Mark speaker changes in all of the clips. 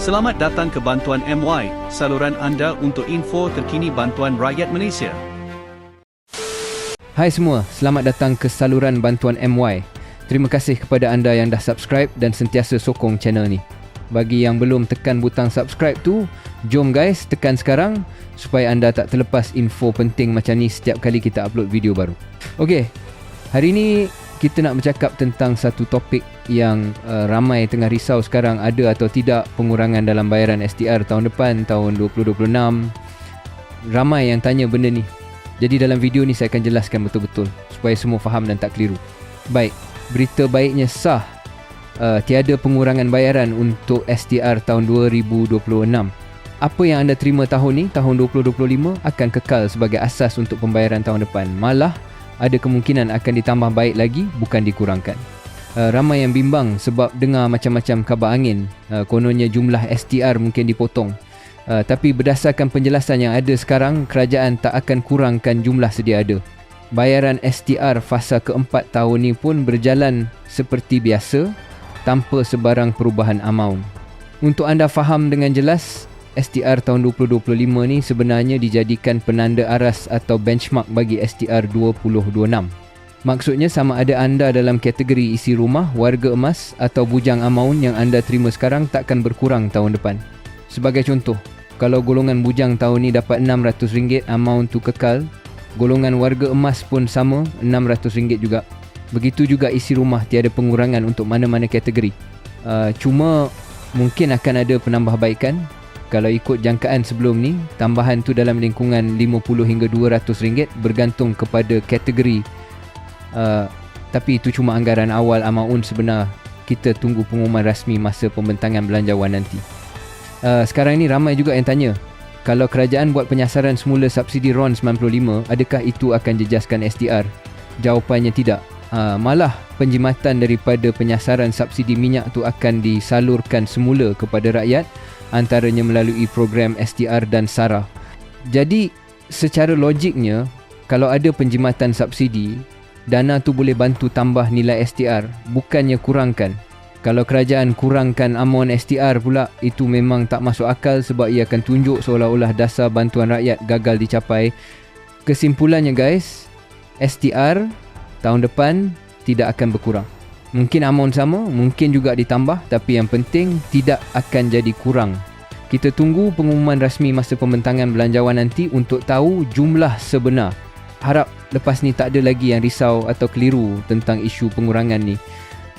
Speaker 1: Selamat datang ke Bantuan MY, saluran anda untuk info terkini bantuan rakyat Malaysia.
Speaker 2: Hai semua, selamat datang ke saluran bantuan MY. Terima kasih kepada anda yang dah subscribe dan sentiasa sokong channel ni. Bagi yang belum tekan butang subscribe tu, jom guys tekan sekarang supaya anda tak terlepas info penting macam ni setiap kali kita upload video baru. Okey, hari ni kita nak bercakap tentang satu topik yang uh, ramai tengah risau sekarang ada atau tidak pengurangan dalam bayaran STR tahun depan tahun 2026 ramai yang tanya benda ni. Jadi dalam video ni saya akan jelaskan betul-betul supaya semua faham dan tak keliru. Baik berita baiknya sah uh, tiada pengurangan bayaran untuk STR tahun 2026 apa yang anda terima tahun ni tahun 2025 akan kekal sebagai asas untuk pembayaran tahun depan. Malah ada kemungkinan akan ditambah baik lagi bukan dikurangkan. Uh, ramai yang bimbang sebab dengar macam-macam kabar angin. Uh, kononnya jumlah STR mungkin dipotong. Uh, tapi berdasarkan penjelasan yang ada sekarang, kerajaan tak akan kurangkan jumlah sedia ada. Bayaran STR fasa keempat tahun ini pun berjalan seperti biasa tanpa sebarang perubahan amaun. Untuk anda faham dengan jelas, STR tahun 2025 ni sebenarnya dijadikan penanda aras atau benchmark bagi STR 2026. Maksudnya sama ada anda dalam kategori isi rumah, warga emas atau bujang amaun yang anda terima sekarang takkan berkurang tahun depan. Sebagai contoh, kalau golongan bujang tahun ni dapat RM600 amaun tu kekal, golongan warga emas pun sama RM600 juga. Begitu juga isi rumah tiada pengurangan untuk mana-mana kategori. Uh, cuma mungkin akan ada penambahbaikan kalau ikut jangkaan sebelum ni tambahan tu dalam lingkungan 50 hingga 200 ringgit bergantung kepada kategori. Uh, tapi itu cuma anggaran awal amaun sebenar. Kita tunggu pengumuman rasmi masa pembentangan belanjawan nanti. Uh, sekarang ni ramai juga yang tanya kalau kerajaan buat penyasaran semula subsidi RON 95 adakah itu akan jejaskan SDR jawapannya tidak. Uh, malah penjimatan daripada penyasaran subsidi minyak tu akan disalurkan semula kepada rakyat antaranya melalui program STR dan SARA. Jadi secara logiknya kalau ada penjimatan subsidi, dana tu boleh bantu tambah nilai STR bukannya kurangkan. Kalau kerajaan kurangkan amount STR pula itu memang tak masuk akal sebab ia akan tunjuk seolah-olah dasar bantuan rakyat gagal dicapai. Kesimpulannya guys, STR tahun depan tidak akan berkurang. Mungkin amount sama, mungkin juga ditambah tapi yang penting tidak akan jadi kurang. Kita tunggu pengumuman rasmi masa pembentangan belanjawan nanti untuk tahu jumlah sebenar. Harap lepas ni tak ada lagi yang risau atau keliru tentang isu pengurangan ni.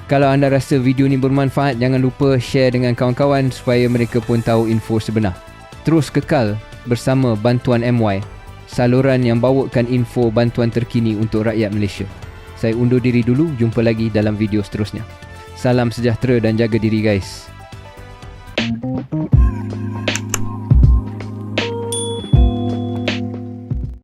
Speaker 2: Kalau anda rasa video ni bermanfaat, jangan lupa share dengan kawan-kawan supaya mereka pun tahu info sebenar. Terus kekal bersama Bantuan MY, saluran yang bawakan info bantuan terkini untuk rakyat Malaysia. Saya undur diri dulu, jumpa lagi dalam video seterusnya. Salam sejahtera dan jaga diri guys.